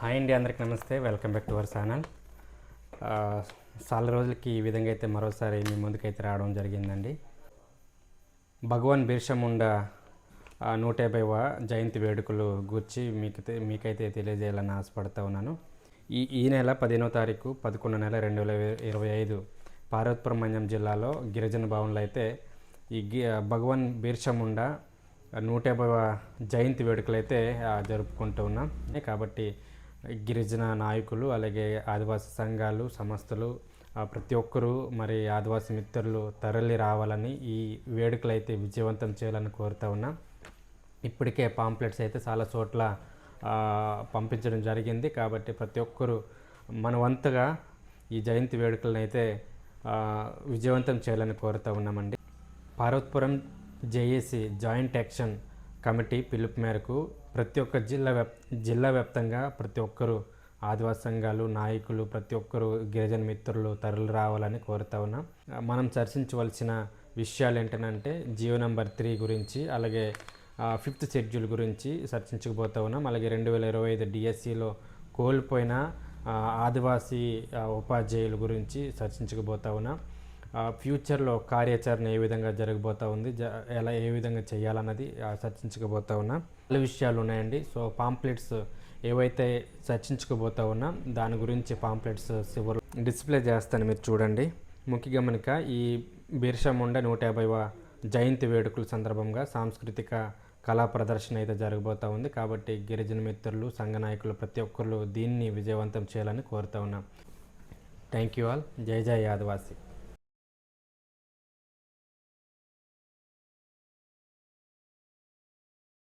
Hi అండి అందరికి నమస్తే. Welcome back to our channel. చాలా రోజులకి ఈ విధంగా అయితే మరోసారి మీ ముందుకైతే రావడం జరిగిందండి. భగవాన్ బిర్షముండ నూట యాభైవ జయంతి వేడుకలు గూర్చి మీకు మీకైతే తెలియజేయాలని ఆశపడుతూ ఉన్నాను. ఈ ఈ నెల పదిహేనో తారీఖు పదకొండు నెల రెండు వేల ఇరవై ఐదు పార్వతీపురం జిల్లాలో గిరిజన భవన్లో అయితే ఈ గి భగవాన్ బీర్షముండ నూట యాభైవ జయంతి వేడుకలు అయితే జరుపుకుంటూ ఉన్నాం. కాబట్టి గిరిజన నాయకులు అలాగే ఆదివాసీ సంఘాలు సంస్థలు ప్రతి ఒక్కరూ మరి ఆదివాసీ మిత్రులు తరలి రావాలని ఈ వేడుకలు అయితే విజయవంతం చేయాలని కోరుతా ఉన్నాం. ఇప్పటికే పాంప్లెట్స్ అయితే చాలా చోట్ల పంపించడం జరిగింది. కాబట్టి ప్రతి ఒక్కరూ మన వంతుగా ఈ జయంతి వేడుకలను అయితే విజయవంతం చేయాలని కోరుతూ ఉన్నామండి. Parvathipuram JAC joint action committee పిలుపు మేరకు ప్రతి ఒక్క జిల్లా వ్యాప్ జిల్లా వ్యాప్తంగా ప్రతి ఒక్కరూ ఆదివాసీ సంఘాలు నాయకులు ప్రతి ఒక్కరూ గిరిజన మిత్రులు తరలి రావాలని కోరుతా ఉన్నాం. మనం చర్చించవలసిన విషయాలు ఏంటంటే జియో నెంబర్ త్రీ గురించి అలాగే ఫిఫ్త్ షెడ్యూల్ గురించి చర్చించకపోతా ఉన్నాం. అలాగే రెండు వేల ఇరవై ఐదు డిఎస్సిలో కోల్పోయిన ఆదివాసీ ఉపాధ్యాయుల గురించి చర్చించకపోతా ఉన్నాం. ఫ్యూచర్లో కార్యాచరణ ఏ విధంగా జరగబోతా ఉంది జ ఎలా ఏ విధంగా చేయాలన్నది చర్చించకపోతా ఉన్నా. చాలా విషయాలు ఉన్నాయండి. సో పాంప్లెట్స్ ఏవైతే చర్చించుకోబోతా ఉన్నాం దాని గురించి పాంప్లెట్స్ చివరి డిస్ప్లే చేస్తాను మీరు చూడండి. ముఖ్య గమనిక ఈ బిర్షా ముండ నూట యాభైవ జయంతి వేడుకల సందర్భంగా సాంస్కృతిక కళా ప్రదర్శన అయితే జరగబోతా ఉంది. కాబట్టి గిరిజన మిత్రులు సంఘ నాయకులు ప్రతి ఒక్కరు దీన్ని విజయవంతం చేయాలని కోరుతా ఉన్నాం. Thank you all. జై జై ఆదివాసీ.